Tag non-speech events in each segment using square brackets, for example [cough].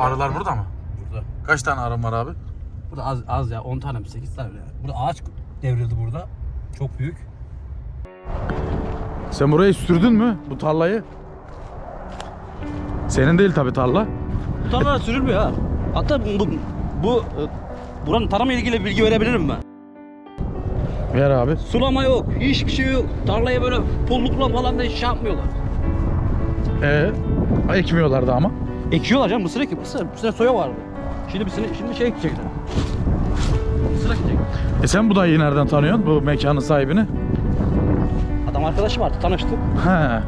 Arılar burada mı? Burada. Kaç tane arın var abi? Burada az az ya 10 tane mi 8 tane mi? ya? Burada ağaç devrildi burada. Çok büyük. Sen burayı sürdün mü bu tarlayı? Senin değil tabi tarla. Bu tarlalar sürülmüyor ha. Hatta bu, bu, bu e, buranın tarımla ilgili bilgi verebilirim ben. Ver abi. Sulama yok, hiçbir şey yok. Tarlaya böyle pullukla falan da şey yapmıyorlar. Ee, ekmiyorlardı ama. Ekiyorlar canım mısır ekiyor. Mısır, mısır soya vardı. Şimdi bir sene, şimdi şey ekecekler. Mısır ekecek. E sen bu dayıyı nereden tanıyorsun bu mekanın sahibini? Adam arkadaşım vardı tanıştık. He.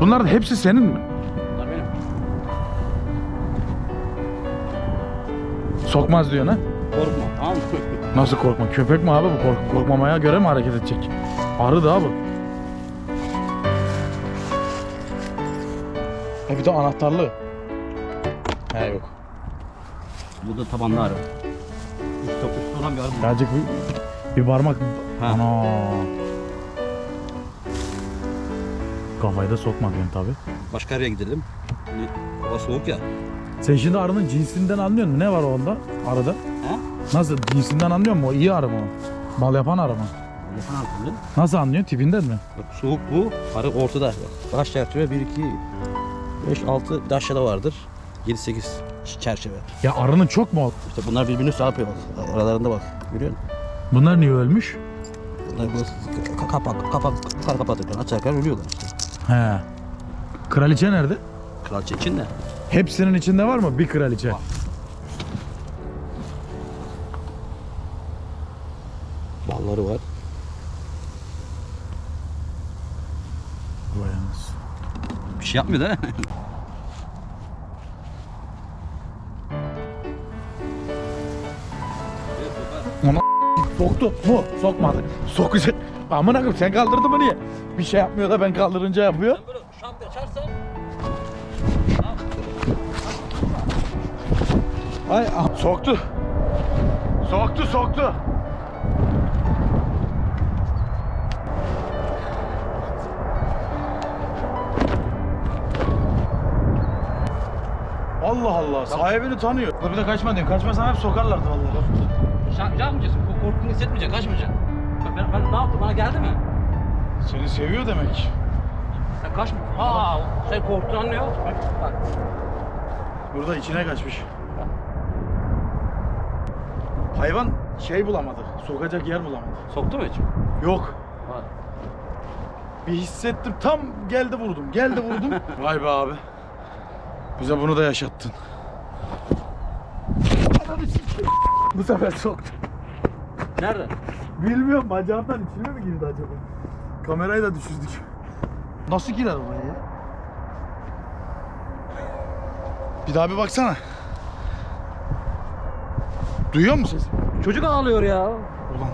Bunlar da hepsi senin mi? Bunlar benim. Sokmaz diyorsun ha? Korkma tamam mı? Nasıl korkma? Köpek mi abi bu? Kork korkmamaya göre mi hareket edecek? Arı da bu. E bir de anahtarlı. He yok. Bu da tabanlı arı. Üstü, üstü olan bir arı bu. Birazcık bir, bir parmak. Ha. Ana. Kafayı da sokma diyorsun tabi. Başka araya gidelim. Hava soğuk ya. Sen şimdi arının cinsinden anlıyor musun? Ne var onda? Arada. Ha? Nasıl? Cinsinden anlıyor musun? O iyi arı mı o? Bal yapan arı mı? Yapan arı mi? Nasıl anlıyorsun? Tipinden mi? Bak soğuk bu. Arı ortada. Bak, Kaç çerçeve? 1, 2, 5, 6 de aşağıda vardır. 7, 8 çerçeve. Ya arının çok mu? İşte bunlar birbirini şey yapıyor bak. Aralarında bak. Görüyor musun? Bunlar niye ölmüş? Bunlar ka- kapak, kapak, kar kapatırken açarken ölüyorlar işte. He. Kraliçe nerede? Kraliçe için de. Hepsinin içinde var mı bir kraliçe? Var. Balları var. Vay anasını. Bir şey yapmıyor [laughs] da. Soktu mu? Sokmadı. Sokacak. Amına koyayım sen kaldırdın mı niye? Bir şey yapmıyor da ben kaldırınca yapıyor. Böyle şap açarsan Ay ah, soktu. Soktu soktu. Allah Allah sahibini tanıyor. Bir de kaçma diyorsun. Kaçmasam hep sokarlardı vallahi. Şan, yapmayacaksın. Bu korkunu hissetmeyeceksin. Kaçmayacaksın. Ben, ben, ne yaptım? Bana geldi mi? Seni seviyor demek. Sen kaçma. Aa, sen korktun anlıyor. Bak, bak. Burada içine kaçmış. Hayvan şey bulamadı. Sokacak yer bulamadı. Soktu mu hiç? Yok. Bir hissettim. Tam geldi vurdum. Geldi vurdum. [laughs] Vay be abi. Bize bunu da yaşattın. Ananı sikeyim. Bu sefer soktu. Nerede? Bilmiyorum bacağımdan içine mi girdi acaba? Kamerayı da düşürdük. Nasıl girer oraya ya? Bir daha bir baksana. Duyuyor musun sesi? Çocuk ağlıyor ya. Ulan.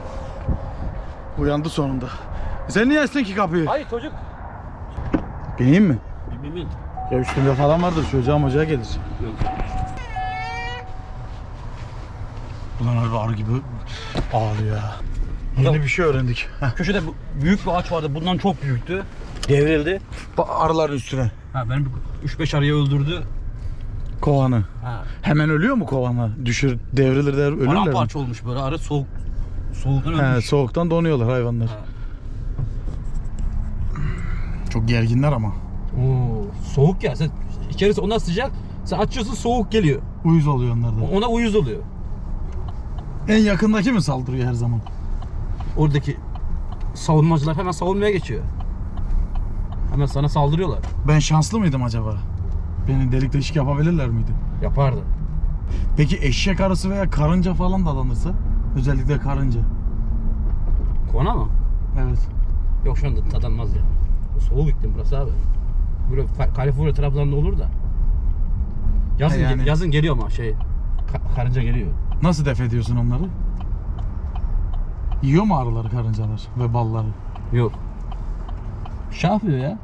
Uyandı sonunda. E Sen niye açtın ki kapıyı? Hayır çocuk. Benim mi? Bilmiyorum. Ya üstümde falan vardır çocuğa mocağa gelir. Ulan harbi arı gibi ağlıyor ya. Yeni bir şey öğrendik. Heh. Köşede büyük bir ağaç vardı. Bundan çok büyüktü. Devrildi. Ba- Arıların üstüne. Ha benim 3-5 arıyı öldürdü. Kovanı. Ha. Hemen ölüyor mu kovanı? Düşür, devrilir der, ölürler mi? Paramparça olmuş böyle arı soğuk soğuktan He, ölmüş. soğuktan donuyorlar hayvanlar. Ha. Çok gerginler ama. Oo, soğuk ya. Sen içerisi ondan sıcak. Sen açıyorsun soğuk geliyor. Uyuz oluyor onlar da. Ona uyuz oluyor. En yakındaki mi saldırıyor her zaman? Oradaki savunmacılar hemen savunmaya geçiyor. Hemen sana saldırıyorlar. Ben şanslı mıydım acaba? Beni delik deşik yapabilirler miydi? Yapardı. Peki eşek arısı veya karınca falan dalanırsa? Özellikle karınca. Kona mı? Evet. Yok şu anda tadanmaz ya. Soğuk iklim burası abi. Böyle Ka- Kaliforniya taraflarında olur da. Yazın, He yani. yazın geliyor ama şey ka- karınca geliyor. Nasıl def ediyorsun onları? Yiyor mu arıları karıncalar ve balları? Yok. Yapıyor ya.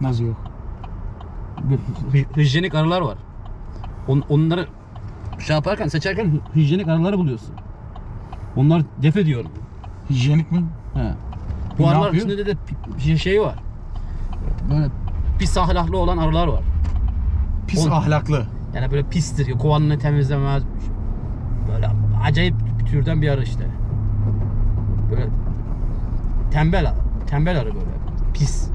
Nasıl yok? Hy- hijyenik arılar var. On, onları şey yaparken seçerken hy- hijyenik arıları buluyorsun. Onlar def ediyor. Hijyenik mi? He. Bu Ne arıların yapıyor? içinde de, de pi- şey, şey var. Böyle pis ahlaklı olan arılar var. Pis On- ahlaklı. Yani böyle pistir, kovanını temizlemez. Böyle acayip bir türden bir arı işte. Böyle tembel, tembel arı böyle. Pis.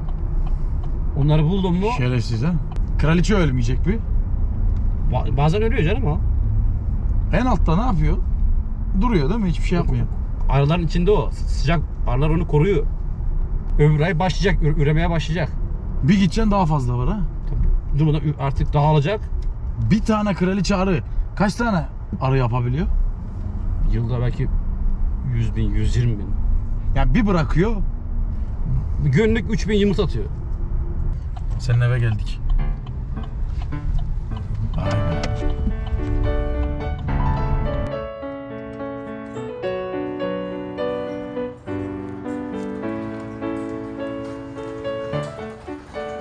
Onları buldum mu Şerefsiz ha. Kraliçe ölmeyecek bir. ba- bazen ölüyor canım o. En altta ne yapıyor? Duruyor değil mi? Hiçbir şey yapmıyor. Arıların içinde o. Sıcak arılar onu koruyor. Öbür ay başlayacak, ür- üremeye başlayacak. Bir gideceksin daha fazla var ha. Tabii durmadan ü- artık dağılacak. Bir tane kraliçe arı kaç tane arı yapabiliyor? Yılda belki 100 bin, 120 bin. Yani bir bırakıyor. Günlük 3000 yumurta atıyor. Senin eve geldik.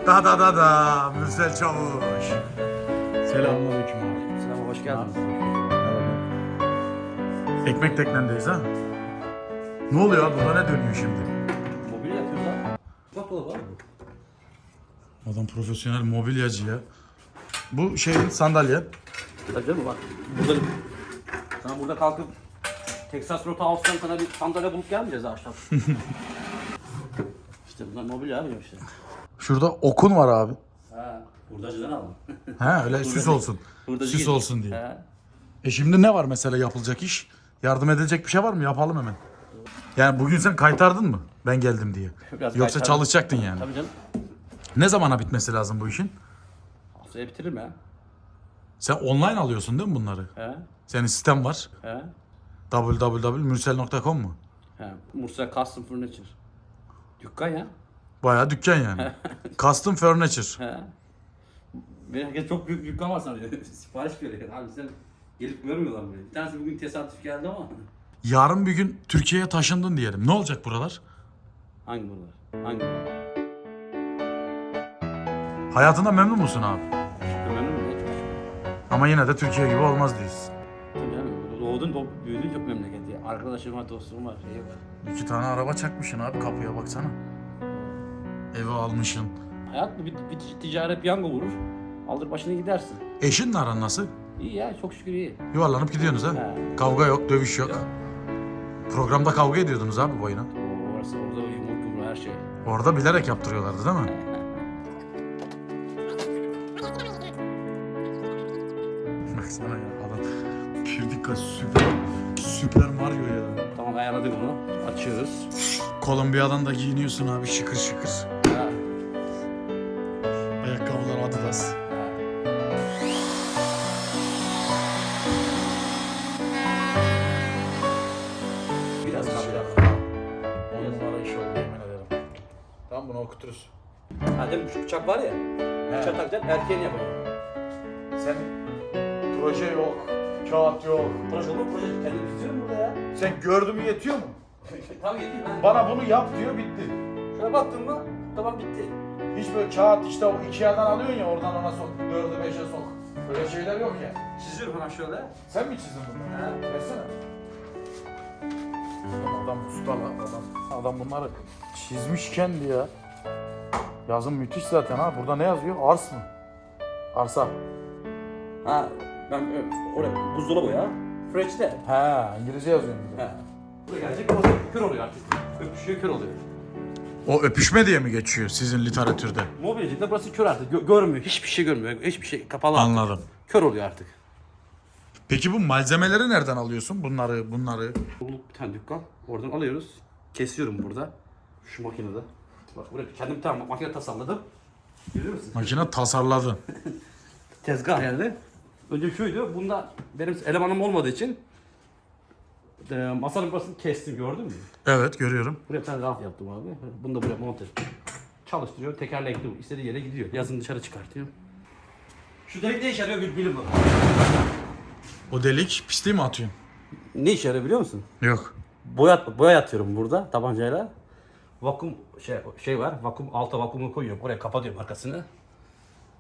Da da da da Mürsel Çavuş. Selamünaleyküm abi. Selam hoş geldiniz. Ekmek teknendeyiz ha. Ne oluyor abi? Burada ne dönüyor şimdi? Mobilya yapıyoruz ha. Bak abi. Adam profesyonel mobilyacı ya. Bu şeyin sandalye. Tabii canım bak. Burada, sana burada kalkıp Texas Roadhouse'dan kadar bir sandalye bulup gelmeyeceğiz ha aşağı. [laughs] işte bunlar mobilya abi işte. Şurada okun var abi. Ha, hurdacıdan aldım. He öyle süs olsun. Hurdacı Süs getir. olsun diye. He. E şimdi ne var mesela yapılacak iş? Yardım edilecek bir şey var mı? Yapalım hemen. Yani bugün sen kaytardın mı? Ben geldim diye. [laughs] Biraz Yoksa kaytardım. çalışacaktın yani. Tabii canım. Ne zamana bitmesi lazım bu işin? Haftaya bitiririm ya. Sen online alıyorsun değil mi bunları? He. Senin sistem var. He. www.mürsel.com mu? He. Mursa Custom Furniture. Dükkan ya. Bayağı dükkan yani. [laughs] Custom Furniture. He. Benim herkes çok büyük dükkan var sanıyor. [laughs] Sipariş veriyor. Abi sen gelip görmüyorlar mı? Bir tanesi bugün tesadüf geldi ama. Yarın bir gün Türkiye'ye taşındın diyelim. Ne olacak buralar? Hangi bunlar? Hangi bunlar? Hayatında memnun musun abi? Memnun muyum? Ama yine de Türkiye gibi olmaz diyorsun. Tabii canım. Doğdun, doğup büyüdün çok memleket ya. Arkadaşım var, dostum var, şey var. İki tane araba çakmışsın abi kapıya baksana. Evi almışsın. Hayat bir, bir ticaret piyango vurur. Aldır başını gidersin. Eşinle aran nasıl? İyi ya, çok şükür iyi. Yuvarlanıp gidiyorsunuz ha? He. Kavga yok, dövüş yok. Programda kavga ediyordunuz abi boyuna. O orası orada yumruk yumruğu her şey. Orada bilerek yaptırıyorlardı değil mi? [laughs] Baksana ya adam dikkat süper süper Mario ya. Tamam ayarladık bunu. Açıyoruz. Kolombiya'dan da giyiniyorsun abi şıkır şıkır. Ha. Tamam bunu okuturuz. Ha değil mi? Şu bıçak var ya. Bıçak takacaksın, erkeğini yapacağım. Sen proje yok, kağıt yok. Proje olur, proje. Kendim istiyorum burada ya. Sen gördü mü yetiyor mu? [laughs] tamam yedi. Ben... Bana bunu yap diyor bitti. Şöyle baktın mı? Tamam bitti. Hiç böyle kağıt işte o iki yerden alıyorsun ya oradan ona sok, dördü beşe sok. Böyle şeyler yok ya. Çiziyorum hemen şöyle. Sen mi çizdin bunları? Ha. Versene. Adam usta lan adam. Adam bunları çizmiş kendi ya. Yazım müthiş zaten ha. Burada ne yazıyor? Ars mı? Arsa. Ha ben ö, oraya buzdolabı ya. French'te. He, İngilizce yazıyor bir de. He. Buraya gelecek o kör oluyor artık. Öpüşüyor kör oluyor. O öpüşme diye mi geçiyor sizin literatürde? Mobilyacıda burası kör artık. Gö- görmüyor. Hiçbir şey görmüyor. Hiçbir şey kapalı artık. Anladım. Kör oluyor artık. Peki bu malzemeleri nereden alıyorsun? Bunları, bunları. Bulduk bir tane dükkan. Oradan alıyoruz. Kesiyorum burada. Şu makinede. Bak buraya kendim tane makine tasarladım. Görüyor musun? Makine tasarladın. [laughs] Tezgah yani. Önce şuydu. Bunda benim elemanım olmadığı için e, masanın burasını kestim gördün mü? Evet görüyorum. Buraya bir tane raf yaptım abi. Bunu da buraya monte. Çalıştırıyor, tekerlekli istediği yere gidiyor. Yazın dışarı çıkartıyor. Şu delik ne işe yarıyor bil- bilin bakalım. O delik pisliği mi atıyorsun? Ne işe yarıyor biliyor musun? Yok. Boya, boya atıyorum burada tabancayla. Vakum şey, şey var, vakum alta vakumu koyuyorum. Oraya kapatıyorum arkasını.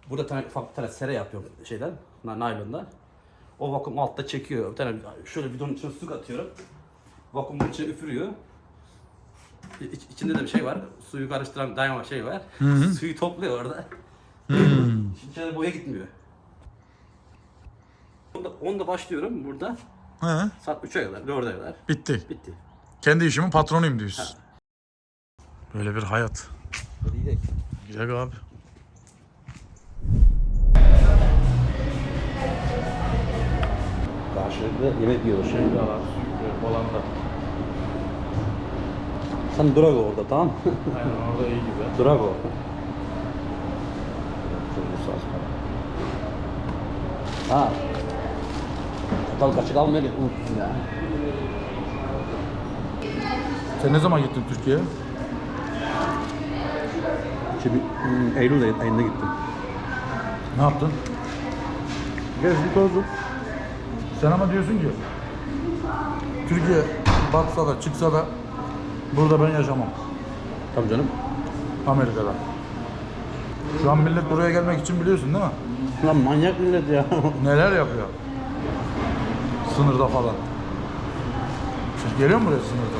Burada tane, ufak bir tane sere yapıyorum şeyden, na- naylondan. O vakum altta çekiyor. Bir tane şöyle bidonun içine su katıyorum. Vakumun içine üfürüyor. İç, içinde de bir şey var. Suyu karıştıran daima şey var. [laughs] Suyu topluyor orada. Şimdi içine boya gitmiyor. Onda, onda başlıyorum burada. He. Saat 3'e kadar, 4'e kadar. Bitti. Bitti. Kendi işimin patronuyum diyorsun. Böyle bir hayat. Hadi gidelim. Güzel abi. Karşılıklı yemek yiyoruz şimdi. Olan da. Sen durak orada tamam Aynen orada iyi gibi. [laughs] Durak o. Ha. Çatal kaşık almaya git unuttum ya. Sen ne zaman gittin Türkiye'ye? Şimdi hmm, Eylül ayı- ayında gittim. Ne yaptın? Gezdik tozduk. Sen ama diyorsun ki Türkiye batsa da çıksa da burada ben yaşamam. Tabii canım. Amerika'da. Şu an millet buraya gelmek için biliyorsun değil mi? Lan manyak millet ya. [laughs] Neler yapıyor? Sınırda falan. Siz geliyor mu buraya sınırda?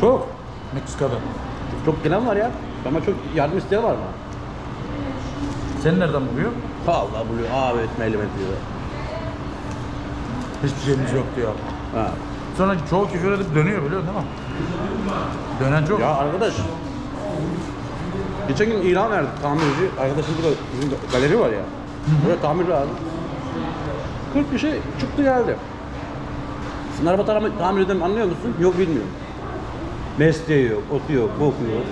Çok. Meksika'da. Çok gelen var ya. Ama çok yardım isteyen var mı? Sen nereden buluyor? Allah buluyor. Abi etmeyle diyor. Hiçbir şeyimiz yok diyor. Ha. Sonra çoğu küfür edip dönüyor biliyor değil mi? Dönen çok. Ya arkadaş. Geçen gün ilan verdik tamirci. Arkadaşın burada bizim galeri var ya. Buraya tamir lazım. 40 kişi çıktı geldi. Sen araba tamir, tamir eden anlıyor musun? Yok bilmiyorum. Mesleği yok, otu yok, boku yok.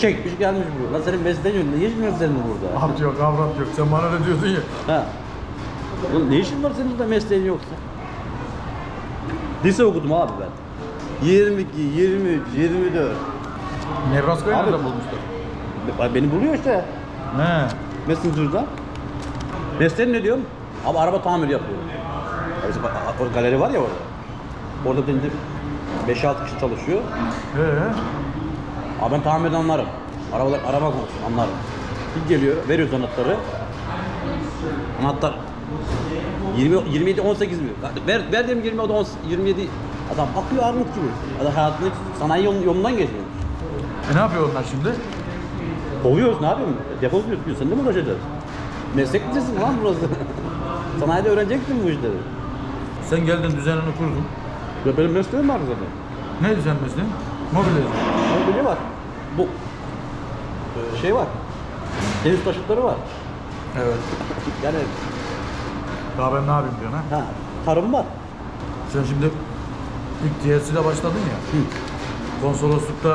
Çekmiş gelmiş buraya. Lan senin mesleğin yok. Ne işin var senin burada? Abd yok, avrat yok. Sen bana öyle diyordun ya. Ha. Oğlum ne işin var senin burada mesleğin yoksa? Lise okudum abi ben. 22, 23, 24. Nebraska'yı Abi- nereden bulmuşlar? Be- Beni buluyor işte. He. Messenger'da. Mesleğin ne diyorum? Abi araba tamir yapıyorum. Ya bizim a- a- o galeri var ya orada. Orada benim 5-6 kişi çalışıyor. Ee, Abi ben tamirden anlarım. Arabalar, araba konusu anlarım. Bir geliyor, veriyoruz anahtarı. Anahtar 20, 27, 18 mi? Ver, ver diyelim 20, o da 10 27. Adam akıyor armut gibi. Adam hayatında hiç sanayi yolun, yolundan geçmiyor. e ne yapıyor onlar şimdi? Kovuyoruz ne yapayım? Defol diyor. Sen de mi uğraşacağız? Meslek lisesi lan burası. [laughs] Sanayide öğreneceksin bu işleri. Sen geldin düzenini kurdun. Ya benim mesleğim var zaten. Neydi senin mesleğin? Mobilyacı. Mobilya var. Bu şey var. Deniz taşıtları var. Evet. Yani Daha ben ne yapayım diyorsun ha? ha, tarım var. Sen şimdi ilk TLC'de başladın ya. Konsoloslukta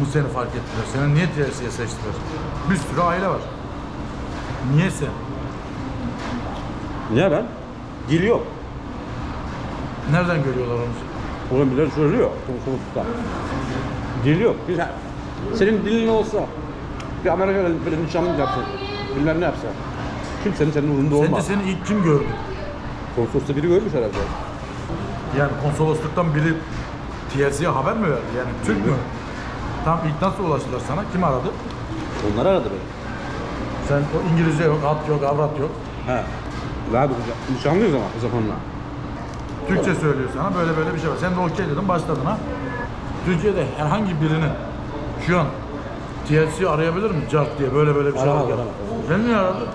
mı seni fark ettiler? Seni niye TLC'ye seçtiler? Bir sürü aile var. Niye sen? Niye ben? Dil yok. Nereden görüyorlar onu? Bunu birileri söylüyor. Konsoloslukta. Dil yok. Bir, senin dilin olsa bir Amerika'da böyle nişanlık yapsa, bilmem ne yapsa. Kimsenin senin umurunda Sence olmaz. seni ilk kim gördü? Konsolosluğu biri görmüş herhalde. Yani konsolosluktan biri TLC'ye haber mi verdi? Yani Türk mü? Tam ilk nasıl ulaştılar sana? Kim aradı? Onlar aradı beni. Sen o İngilizce yok, at yok, avrat yok. He. Daha bu nişanlıyız ama o zamanla. Türkçe söylüyor sana böyle böyle bir şey var. Sen de okey dedin başladın ha. Türkiye'de herhangi birinin şu an TLC arayabilir mi? Cart diye böyle böyle bir şey Aramaz, var. aramaz. Sen niye aradın?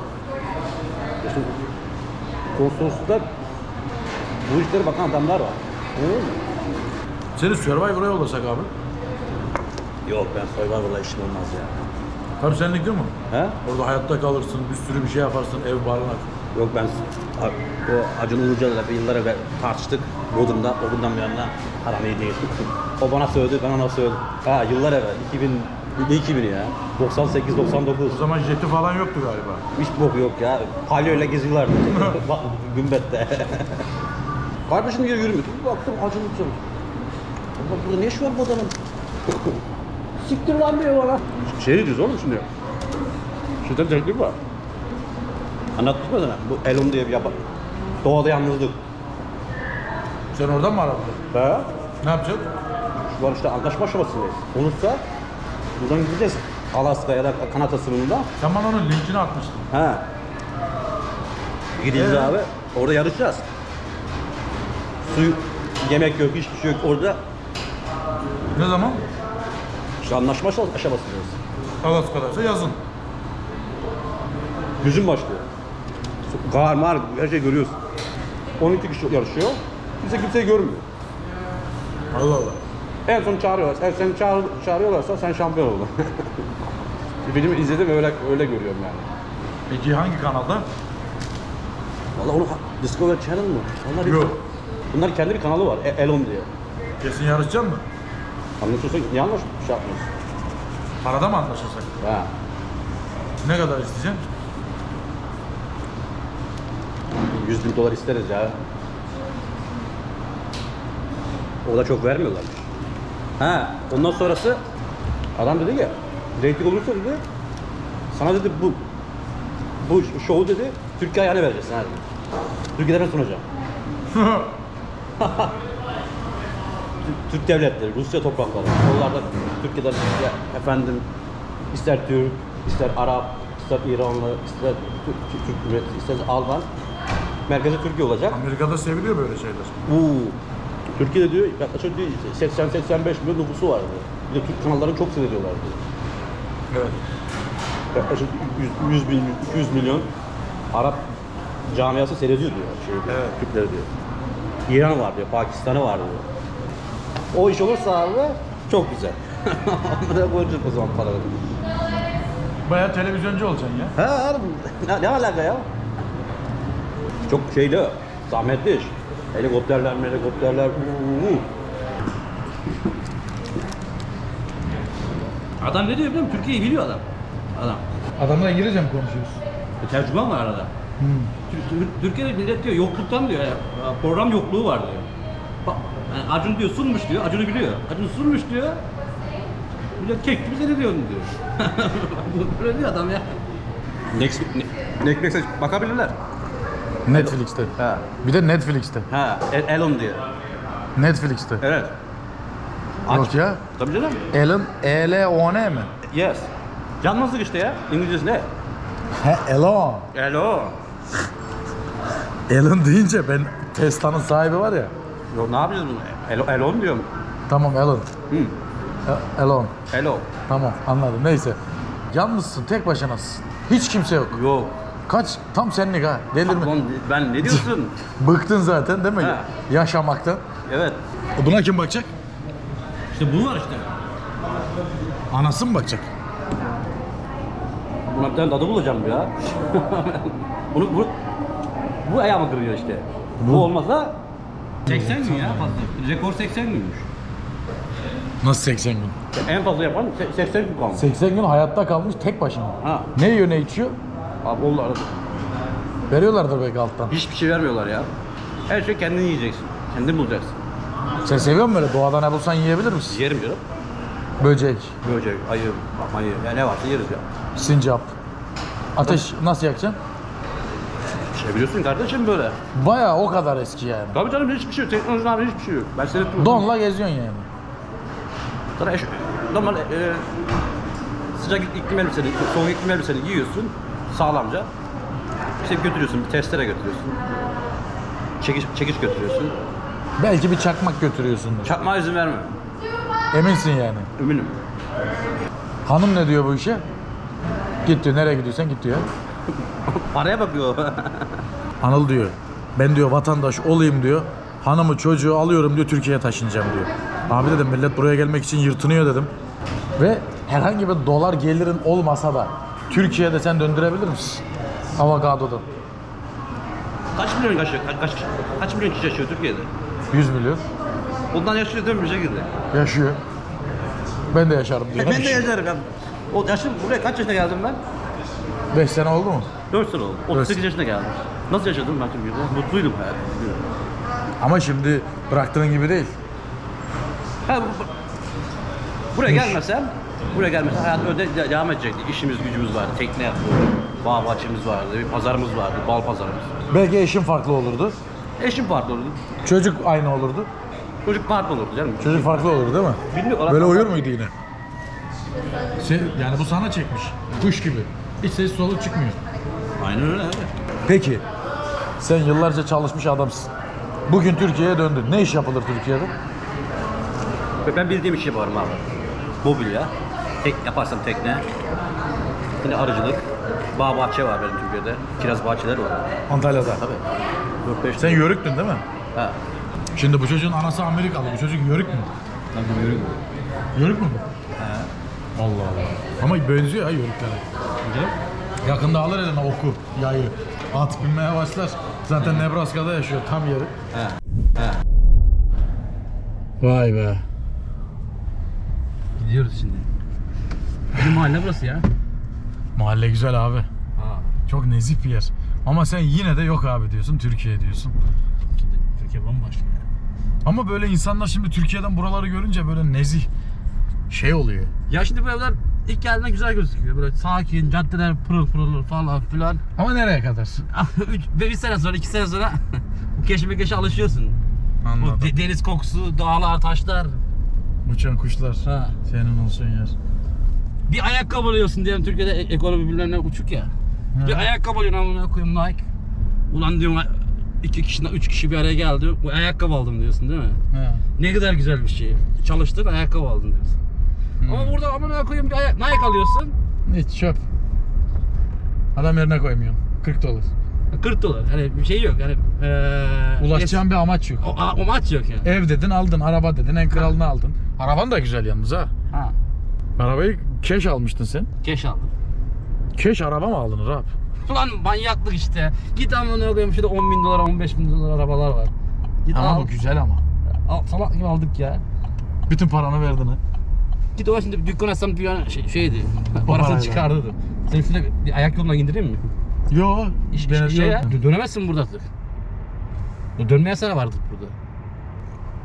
İşte konsoloslukta bu işlere bakan adamlar var. Anladın mı? Seni Survivor'a yollasak abi. Yok ben Survivor'la işim olmaz ya. Tabii senlik değil mi? He? Orada hayatta kalırsın, bir sürü bir şey yaparsın, ev barınak. Yok ben o Acun Ilıcalı'yla bir yıllar evvel tartıştık Bodrum'da. O günden bir yana haram iyi değil. o bana söyledi, ben ona söyledim. Ha yıllar evvel, 2000, ne 2000 ya? 98, 99. O zaman jeti falan yoktu galiba. Hiç bok yok ya. Palyoyla geziyorlardı. [laughs] Bak gümbette. Kardeşim diye yürümüyor. Bir baktım Acun Ilıcalı. Allah burada ne iş var bu adamın? Siktir lan diyor bana. Şey diyoruz oğlum şimdi. Şuradan teknik var. Anlatmış mı sana? Bu Elon diye bir yapı. Doğada yalnızlık. Sen oradan mı aradın? He? Ne yapacaksın? Şu an işte anlaşma aşamasındayız. Olursa buradan gideceğiz. Alaska ya da Kanada sınırında. Sen bana onun linkini atmıştın. He. Gideceğiz Ee? abi. Orada yarışacağız. Su, yemek yok, hiçbir şey yok. Orada Ne zaman? işte anlaşma aşam- aşamasındayız. Alaska'daysa yazın. Güzün başlıyor. Kar, mar, her şey görüyorsun. 12 kişi yarışıyor. Kimse kimseyi görmüyor. Allah Allah. En son çağırıyorlar. Eğer seni çağır, çağırıyorlarsa sen şampiyon oldun. [laughs] Filmi izledim öyle öyle görüyorum yani. Peki hangi kanalda? Valla onu Discovery Channel mı? Onlar Yok. Bunlar kendi bir kanalı var. E- Elon diye. Kesin yarışacak mı? Anlatıyorsun niye anlaş şey yapmıyorsun? Parada mı anlaşırsak? Ha. Ne kadar isteyeceksin? 100 bin dolar isteriz ya. O da çok vermiyorlarmış. Ha, ondan sonrası adam dedi ki, reyting olursa dedi, sana dedi bu bu şovu dedi, Türkiye ayağına vereceksin ha dedi. Türkiye'de ben sunacağım. [laughs] Türk- devletleri, Rusya toprakları. Onlarda Türkiye'de ya efendim ister Türk, ister Arap, ister İranlı, ister Türk, Türk, Türk Cumhuriyeti, ister Alman. Merkezi Türkiye olacak. Amerika'da seviliyor böyle şeyler. Uuu. Türkiye'de diyor yaklaşık diyor 80-85 milyon nüfusu var diyor. Bir de Türk kanallarını çok seyrediyorlar diyor. Evet. Yaklaşık 100, 100 bin, 200 milyon Arap camiası seyrediyor diyor. Şey, Evet. Türkleri diyor. İran var diyor, Pakistan'ı var diyor. O iş olursa abi çok güzel. [laughs] Onlara koyacak o zaman paraları. Bayağı televizyoncu olacaksın ya. Ha ne, ne alaka ya? Çok şeyli, zahmetli iş. Helikopterler, helikopterler. Adam ne diyor biliyor musun? Türkiye'yi biliyor adam. Adam. Adamla İngilizce mi konuşuyorsun? E, tercüman var arada. Tür- Tür- Türkiye'de millet diyor yokluktan diyor ya, program yokluğu var diyor. Bak, yani Acun diyor sunmuş diyor, Acun'u biliyor. Acun sunmuş diyor. Millet kek gibi seyrediyor diyor. [laughs] Böyle diyor adam ya. Next, Netflix'e bakabilirler. Netflix'te. Ha. Bir de Netflix'te. Ha, El- Elon diye. Netflix'te. Evet. Yok ya. Tabii canım. Alan, E-L-O-N mi? Yes. Yalnızlık işte ya. İngilizcesi ne? He, Elon. Elon. Elon deyince ben Tesla'nın sahibi var ya. Yok ne yapacağız bunu? Elon, Elon diyorum. Tamam Elon. Hı. E- Elon. Elon. Tamam anladım. Neyse. Yalnızsın, tek başınasın. Hiç kimse yok. Yok. Kaç? Tam senlik ha. Delirme. Lan ben ne diyorsun? [laughs] Bıktın zaten değil mi? Ha. Yaşamaktan. evet. Buna kim bakacak? İşte bu var işte. Anası mı bakacak? Buna bir tane dadı bulacağım ya. [laughs] Bunu bu bu ayağımı kırıyor işte. Bu, olmasa 80 gün ya fazla. Rekor 80 günmüş. Nasıl 80 gün? En fazla yapan se- 80 gün kalmış. 80 gün hayatta kalmış tek başına. Ha. Ne yiyor ne içiyor? Abi onlar Veriyorlardır belki alttan. hiçbir şey vermiyorlar ya. Her şey kendin yiyeceksin. Kendin bulacaksın. Sen seviyor musun böyle doğadan ne bulsan yiyebilir misin? Yerim canım. Böcek, Böcek, ayı, mayı, ya ne varsa yeriz ya. sincap. Ateş nasıl yakacaksın? İşte biliyorsun kardeşim böyle. Baya o kadar eski yani. Tabii canım hiçbir şey yok. Teknolojinin abi hiçbir şey yok. Ben seyrettim. Donla geziyorsun yani. Sana eş, normal e, sıcak iklim elbiseni, soğuk iklim elbiseni giyiyorsun sağlamca. İşte götürüyorsun, bir testere götürüyorsun. Çekiş, çekiş götürüyorsun. Belki bir çakmak götürüyorsundur. Çakmağa izin verme. Eminsin yani. Eminim. Hanım ne diyor bu işe? Git diyor, nereye gidiyorsan git diyor. [laughs] Paraya bakıyor. [laughs] Anıl diyor, ben diyor vatandaş olayım diyor. Hanımı çocuğu alıyorum diyor Türkiye'ye taşınacağım diyor. Abi dedim millet buraya gelmek için yırtınıyor dedim. Ve herhangi bir dolar gelirin olmasa da Türkiye'de sen döndürebilir misin? Avokadodan. kaç milyon yaşıyor? Kaç, kaç, kaç milyon kişi yaşıyor Türkiye'de? 100 milyon. Ondan yaşıyor değil mi bir şekilde? Yaşıyor. Ben de yaşarım diyor. [laughs] Ben de yaşarım ya. O yaşım buraya kaç yaşına geldim ben? 5 sene oldu mu? 4 sene oldu. 38 yaşına geldim. Nasıl yaşadım ben Türkiye'de? Mutluydum hayat. Ama şimdi bıraktığın gibi değil. Ha, bu- bu- buraya gelmesem, buraya gelmesem hayat öyle de- devam edecekti. İşimiz gücümüz vardı, tekne yapıyorduk, bağ bahçemiz vardı, bir pazarımız vardı, bal pazarımız. Belki eşin farklı olurdu. Eşim farklı olurdu, Çocuk aynı olurdu. çocuk farklı olurdu canım. Çocuk farklı olurdu değil mi? Bilmiyorum. Böyle uyur muydu yine? Şey, yani bu sana çekmiş. Kuş gibi. Hiç ses soluk çıkmıyor. Aynen öyle abi. Peki. Sen yıllarca çalışmış adamsın. Bugün Türkiye'ye döndün. Ne iş yapılır Türkiye'de? Ben bildiğim işi yaparım abi. Mobilya, tek yaparsam tekne, yine arıcılık, bağ bahçe var benim Türkiye'de, kiraz bahçeleri var. Antalya'da. Tabii. 4-5 Sen yörüktün değil mi? Ha. Şimdi bu çocuğun anası Amerikalı. Bu çocuk yörük mü? Tabii yürü. Yörük mü bu? Allah Allah. Ama benziyor ha yörüklere. Yakında alır eline oku, yayı. At binmeye başlar. Zaten Nebraska'da yaşıyor tam yeri. He. He. Vay be. Gidiyoruz şimdi. Bizim mahalle burası ya. Mahalle güzel abi. Ha. Çok nezih bir yer. Ama sen yine de yok abi diyorsun, Türkiye diyorsun. Türkiye bambaşka ya. Ama böyle insanlar şimdi Türkiye'den buraları görünce böyle nezih şey oluyor. Ya şimdi bu evler ilk geldiğinde güzel gözüküyor. Böyle sakin, caddeler pırıl pırıl falan filan. Ama nereye kadar? [laughs] Üç, bir sene sonra, iki sene sonra [laughs] bu keşmekeşe alışıyorsun. Bu Anladım. de- deniz kokusu, dağlar, taşlar. Uçan kuşlar. Ha. Senin olsun yer. Bir ayakkabı alıyorsun diyelim Türkiye'de e- ekonomi bilmem ne uçuk ya. Bir Ha. ayakkabı alıyorsun amına koyayım Nike. Ulan diyorum iki kişiden üç kişi bir araya geldi. Bu ayakkabı aldım diyorsun değil mi? Ha. Ne kadar güzel bir şey. Çalıştın ayakkabı aldın diyorsun. Ama burada amına koyayım bir Nike alıyorsun. Hiç çöp. Adam yerine koymuyorsun. 40 dolar. 40 dolar. Hani bir şey yok. Yani eee Ulaşacağın bir amaç yok. o, o maç yok yani. Ev dedin aldın, araba dedin, en kralını aldın. Araban da güzel yalnız ha. Ha. Arabayı keş almıştın sen. Keş aldım. Keş araba mı aldın Rab? Ulan manyaklık işte. Git amına koyayım şurada 10 bin dolar 15 bin dolar arabalar var. Git Ama al. bu güzel ama. al. Salak gibi aldık ya. Bütün paranı verdin ha. Git o şimdi dükkan açsam bir an şey, şeydi. Parasını çıkardı. Sen şurada bir ayak yoluna indireyim mi? Yo. İş, ben- şey ya. dö- Dönemezsin burada artık. Ya Dönmeye sana vardık burada.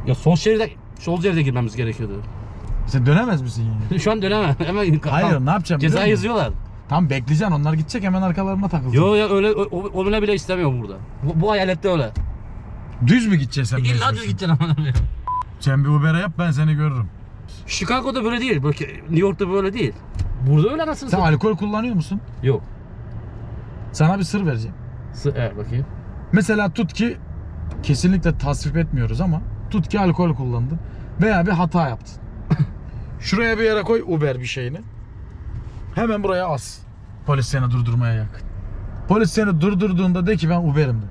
Ya sol şeride sol şeride girmemiz gerekiyordu. Sen dönemez misin yani? Şu an dönemem. [laughs] Hemen Hayır ne yapacağım Ceza biliyor musun? yazıyorlar. Tam bekleyeceksin onlar gidecek hemen arkalarına takılacaksın. Yo ya öyle o, o- bile istemiyorum burada. Bu, bu hayalette öyle. Düz mü gideceksin sen? İlla mecbursun? düz gideceksin amına koyayım. Sen bir Uber'e yap ben seni görürüm. Chicago'da böyle değil. Böyle, New York'ta böyle değil. Burada öyle nasıl? Sen alkol kullanıyor musun? Yok. Sana bir sır vereceğim. Sı evet bakayım. Mesela tut ki kesinlikle tasvip etmiyoruz ama tut ki alkol kullandın veya bir hata yaptın. Şuraya bir yere koy Uber bir şeyini. Hemen buraya as. Polis seni durdurmaya yakın. Polis seni durdurduğunda de ki ben Uber'im de.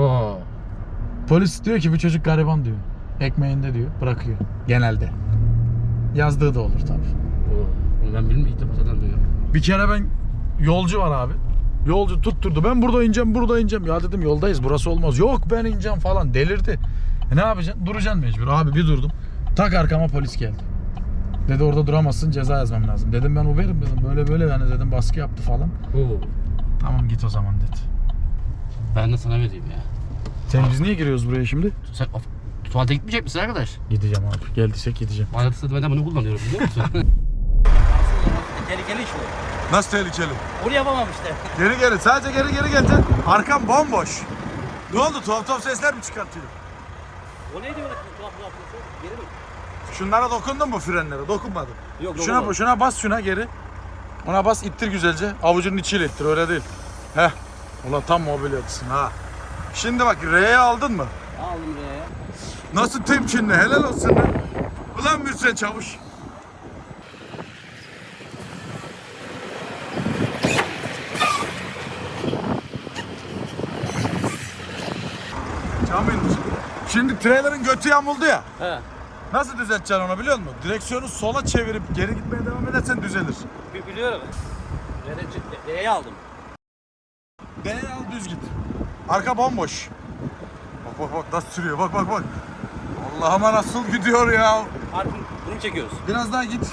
Oo. Polis diyor ki bu çocuk gariban diyor. Ekmeğinde diyor bırakıyor. Genelde. Yazdığı da olur tabii. Oo. Ben bilmiyorum ilk defa duyuyorum. Bir kere ben yolcu var abi. Yolcu tutturdu. Ben burada ineceğim, burada ineceğim. Ya dedim yoldayız burası olmaz. Yok ben ineceğim falan. Delirdi. E ne yapacaksın? Duracaksın mecbur. Abi bir durdum. Tak arkama polis geldi. Dedi orada duramazsın ceza yazmam lazım. Dedim ben Uber'im dedim. Böyle böyle yani dedim baskı yaptı falan. Oo. Tamam git o zaman dedi. Ben de sana vereyim ya. Sen biz niye giriyoruz buraya şimdi? Sen of, tuvalete gitmeyecek misin arkadaş? Gideceğim abi. Geldiysek gideceğim. Hayatı ben de bunu kullanıyorum biliyor musun? [laughs] Tehlikeli iş bu. Nasıl tehlikeli? Onu yapamam işte. Geri geri. Sadece geri geri geleceksin. Arkam bomboş. Ne oldu? Tuhaf tuhaf sesler mi çıkartıyor? O neydi öyle tuhaf tuhaf yapıyorsun? Geri mi? Şunlara dokundun mu frenlere? Dokunmadım. Yok Şuna şuna bas şuna geri. Ona bas ittir güzelce. Avucunun içiyle ittir öyle değil. Heh. Ulan tam mobilyatısın ha. Şimdi bak R'ye aldın mı? Aldım buraya. Nasıl temkinli helal olsun lan. Ulan Mürsen Çavuş. Kamil. Şimdi trailer'ın götü yamuldu ya. He. Nasıl düzelteceksin onu biliyor musun? Direksiyonu sola çevirip geri gitmeye devam edersen düzelir. Bi- Biliyorum. D'yi aldım. D'ye al düz git. Arka bomboş. Bak bak bak nasıl sürüyor bak bak bak. Allah'ıma nasıl gidiyor ya. Harbi bunu çekiyoruz. Biraz daha git.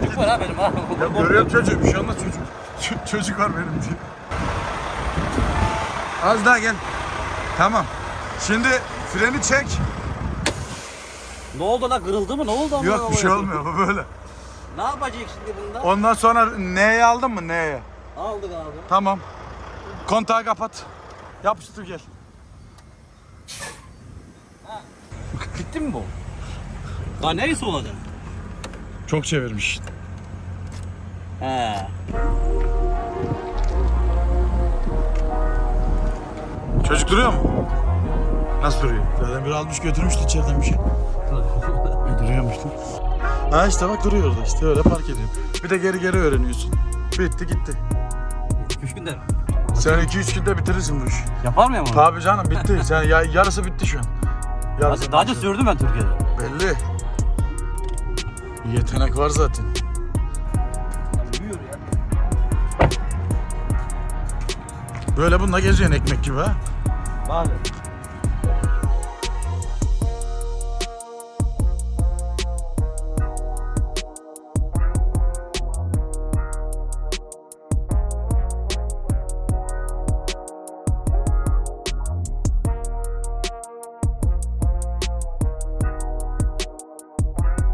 Çocuk var ha benim ha. Ya [laughs] görüyorum çocuğu bir şey olmaz çocuk. Ç- çocuk var benim diye. Az daha gel. Tamam. Şimdi freni çek. Ne oldu la kırıldı mı? Ne oldu ama? Yok bir şey olmuyor bu böyle. Ne yapacak şimdi bunda? Ondan sonra N'ye aldın mı N'ye? Aldık abi. Tamam. Kontağı kapat. Yapıştır gel. Bitti mi bu? Daha neresi olacak? Çok çevirmiş. He. Çocuk duruyor mu? Nasıl duruyor? Zaten bir almış götürmüştü içeriden bir şey. [laughs] Duruyormuştu. Ha işte bak duruyor orada işte öyle park ediyor. Bir de geri geri öğreniyorsun. Bitti gitti. Üç günde mi? Sen 2-3 günde bitirirsin bu işi. Yapar mıyım onu? Tabii canım bitti. [laughs] Sen ya, yarısı bitti şu an. Yarısı Daha önce sürdüm ben Türkiye'de. belli. Yetenek var zaten. Böyle bununla geziyorsun ekmek gibi ha. Bazen.